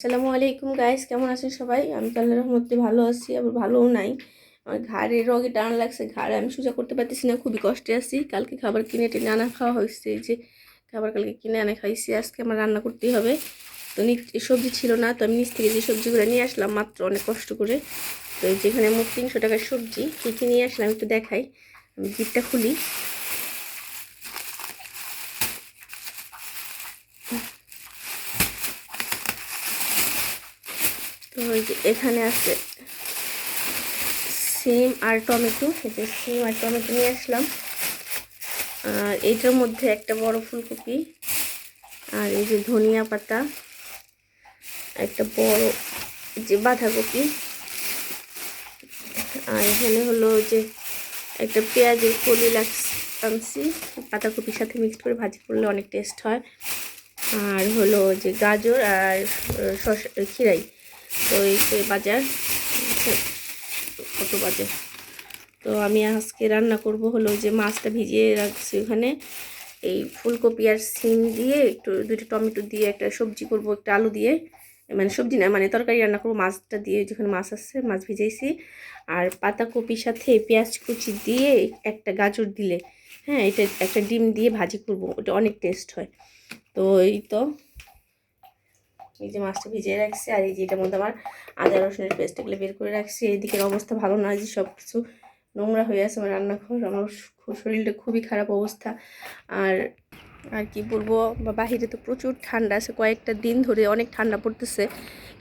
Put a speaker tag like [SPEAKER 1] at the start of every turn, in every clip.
[SPEAKER 1] আসসালামু আলাইকুম গাইস কেমন আছেন সবাই? আমি তো আল্লাহর রহমতে ভালো আছি, আবার ভালোও নাই। আমার ঘাড়ে রগে টান লাগছে, ঘাড়ে আমি সোজা করতে পারতেছি না, খুবই কষ্টে আছি। কালকে খাবার কিনে টেনে আনা খাওয়া হয়েছে যে খাবার কালকে কিনে আনা খাইছি, আজকে আমার রান্না করতেই হবে। তো সবজি ছিল না, তো আমি নিচ থেকে যে সবজিগুলো নিয়ে আসলাম, মাত্র অনেক কষ্ট করে। তো যেখানে মোট তিনশো টাকার সবজি, কী কী নিয়ে আসলাম একটু দেখাই। আমি জিপটা খুলি। তো ওই যে এখানে আছে সিম আর টমেটো, এই যে সিম আর টমেটো নিয়ে আসলাম। আর এইটার মধ্যে একটা বড় ফুলকপি আর এই যে ধনিয়া পাতা, একটা বড় যে বাঁধাকপি। আর এখানে হলো যে একটা পেঁয়াজের কলি লাগছে পাতাকপির সাথে মিক্সড করে ভাজি করলে অনেক টেস্ট হয়। আর হলো যে গাজর আর শসা, খিরাই। তো এই তো বাজার কত বাজে? তো আমি আজকে রান্না করব হলো যে মাছটা ভিজিয়ে রাখছি ওখানে। এই ফুলকপি আর সিম দিয়ে একটু দুটো টমেটো দিয়ে একটা সবজি করব, একটা আলু দিয়ে। মানে সবজি না মানে তরকারি রান্না করব, মাছটা দিয়ে যেখানে মাছ আসছে মাছ ভিজাইছি। আর পাতাকপির সাথে পেঁয়াজ কুচি দিয়ে একটা গাজর দিলে হ্যাঁ এটা একটা ডিম দিয়ে ভাজি করব, ওটা অনেক টেস্ট হয়। তো এই তো এই যে মাছটা ভিজিয়ে রাখছি আর এই যে এটার মধ্যে আমার আদা, রসুনের পেস্টগুলো বের করে রাখছি। এইদিকের অবস্থা ভালো না যে সব কিছু নোংরা হয়ে আছে আমার রান্নাঘর। আমার শরীরটা খুবই খারাপ অবস্থা। আর আর কি বলব বাহিরে তো প্রচুর ঠান্ডা আছে। কয়েকটা দিন ধরে অনেক ঠান্ডা পড়তেছে।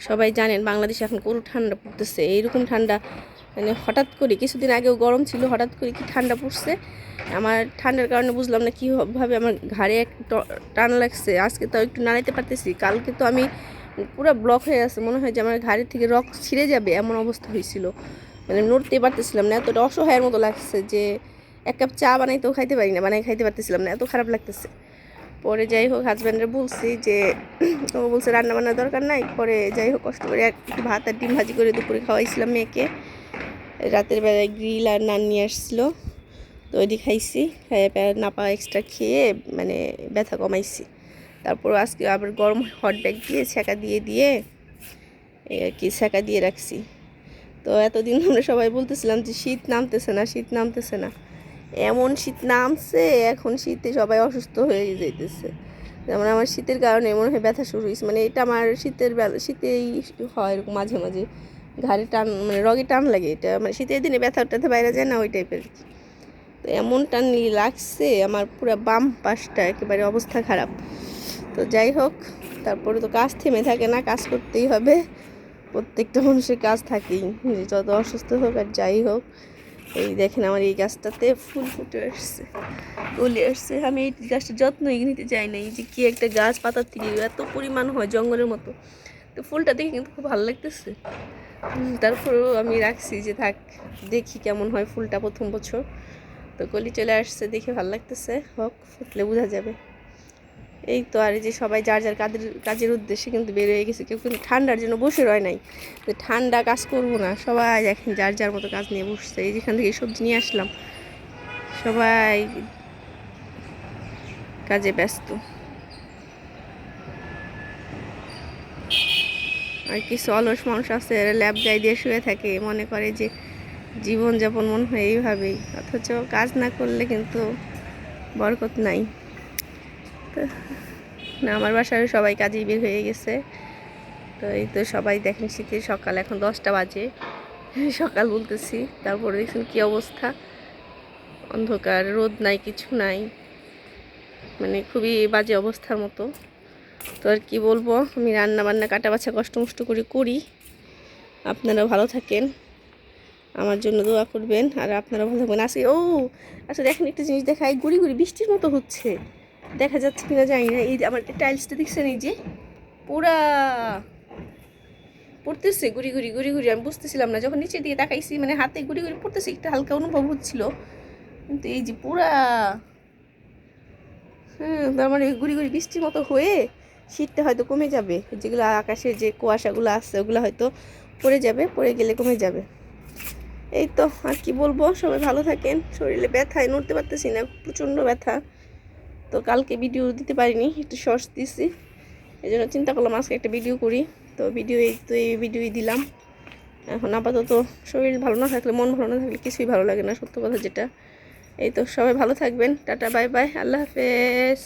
[SPEAKER 1] সবাই জানেন বাংলাদেশে এখন কোনো ঠান্ডা পড়তেছে। এইরকম ঠান্ডা মানে হঠাৎ করে, কিছুদিন আগেও গরম ছিল, হঠাৎ করে কি ঠান্ডা পড়ছে? আমার ঠান্ডার কারণে বুঝলাম না কীভাবে আমার ঘাড়ে এক টান লাগছে। আজকে তো একটু নাড়াইতে পারতেছি, কালকে তো আমি পুরো ব্লক হয়ে আছে। মনে হয় যে আমার ঘাড়ের থেকে রক্ত ছিঁড়ে যাবে, এমন অবস্থা হয়েছিল। মানে নড়তেই পারতেছিলাম না, এতটা অসহায়ের মতো লাগছে যে এক কাপ চা বানাইতেও খাইতে পারি না, বানাই খাইতে পারতেছিলাম না, এত খারাপ লাগতেছে। পরে যাই হোক হাজব্যান্ডের বলছি যে, ও বলছে রান্না বান্নার দরকার নাই, পরে যাই হোক, কষ্ট করে একটু ভাত আর ডিম ভাজি করে দুপুরে খাওয়াইছিলাম মেয়েকে। রাতের বেলায় গ্রিল আর নান নিয়ে আসছিল। তো ওইটি খাইছি, খাইয়ে নাপা এক্সট্রা খেয়ে মানে ব্যথা কমাইছি। তারপর আজকে আবার গরম হট ব্যাগ দিয়ে ছ্যাঁকা দিয়ে দিয়ে আর কি ছ্যাঁকা দিয়ে রাখছি। তো এতদিন আমরা সবাই বলতেছিলাম যে শীত নামতেছে না, শীত নামতেছে না। এমন শীত নামছে, এখন শীতে সবাই অসুস্থ হয়ে যেতেছে যেমন আমার শীতের কারণে মনে হয় ব্যথা শুরু হয়েছে মানে এটা আমার শীতের শীতেই হয় এরকম মাঝে মাঝে। ঘাড়ে টান মানে রগে টান লাগে এটা। মানে শীতের দিনে ব্যথা টাথা বাইরে যায় না, ওই টাইপের তো এমন টান লাগছে, আমার পুরো বাম পাশটা একেবারে অবস্থা খারাপ। তো যাই হোক, তারপরে তো কাজ থেমে থাকে না, কাজ করতেই হবে। প্রত্যেকটা মানুষের কাজ থাকেই যত অসুস্থ হোক আর যাই হোক। এই দেখেন আমার এই গাছটাতে ফুল ফুটে আসছে কলি আসছে। আমি এই গাছটা যত্নই নিতে চাই না, এই যে কি একটা গাছ পাতার থেকে এত পরিমাণ হয় জঙ্গলের মতো। তো ফুলটা দেখে কিন্তু খুব ভালো লাগতেছে। তারপরেও আমি রাখছি যে থাক, দেখি কেমন হয় ফুলটা প্রথম বছর। তো কলি চলে আসছে, দেখে ভালো লাগতেছে। হোক, ফুটলে বোঝা যাবে। এই তো আর যে সবাই যার যার কাজের কাজের উদ্দেশ্যে কিন্তু বের হয়ে গেছে। কেউ কিন্তু ঠান্ডার জন্য বসে রয় নাই। যে ঠান্ডা কাজ করব না। সবাই এখন যার যার মতো কাজ নিয়ে বসছে। এই যেখান থেকে সবজি নিয়ে আসলাম। সবাই কাজে ব্যস্ত। আর কিছু অলস মানুষ আছে, এরা ল্যাব গায়ে দিয়ে শুয়ে থাকে, মনে করে যে জীবনযাপন মনে হয় এইভাবেই। অথচ কাজ না করলে কিন্তু বরকত নাই। তো, না, আমার বাসায় সবাই কাজেই বের হয়ে গেছে। তো এই তো সবাই দেখেন শীতের সকাল, এখন দশটা বাজে। সকাল বলতেছি, তারপরে দেখছেন কী অবস্থা। অন্ধকার, রোদ নাই, কিছু নাই। মানে খুবই বাজে অবস্থার মতো। তো আর কি বলব, আমি রান্না বান্না কাটা বাছা কষ্ট মষ্ট করে করি। আপনারা ভালো থাকেন, আমার জন্য দোয়া করবেন, আর আপনারা ভালো থাকবেন। আসি ও আচ্ছা দেখেন একটা জিনিস দেখাই, গুড়ি গুড়ি বৃষ্টির মতো হচ্ছে। দেখা যাচ্ছে কিনা জানি না, এই আমার টাইলসটা দেখছেন, এই যে পুরা পড়তেছে গুড়ি গুড়ি গুড়ি গুড়ি, আমি বুঝতেছিলাম না, যখন নিচে দিয়ে তাকাইছি মানে হাতে গুড়ি গুড়ি পড়তেছে, একটু হালকা অনুভব হচ্ছিল। কিন্তু এই যে পুরা হ্যাঁ তার মানে গুড়ি গুড়ি বৃষ্টির মতো হয়ে শীতটা হয়তো কমে যাবে। যেগুলো আকাশে যে কুয়াশাগুলো আসছে ওগুলো হয়তো পড়ে যাবে, পড়ে গেলে কমে যাবে। এই তো, আর কি বলব? সবাই ভালো থাকেন। শরীরে ব্যথায় নড়তে পারতেছি না, প্রচণ্ড ব্যথা। তো কালকে ভিডিও দিতে পারিনি, একটু শর্টস দিছি। এই জন্য চিন্তা করলাম আজকে একটা ভিডিও করি। তো ভিডিও এই, তো এই ভিডিওই দিলাম। এখন আপাতত শরীর ভালো না থাকলে, মন ভালো না থাকলে কিছুই ভালো লাগে না, সত্য কথা যেটা। এই তো, সবাই ভালো থাকবেন। টাটা বাই বাই আল্লাহ হাফেজ।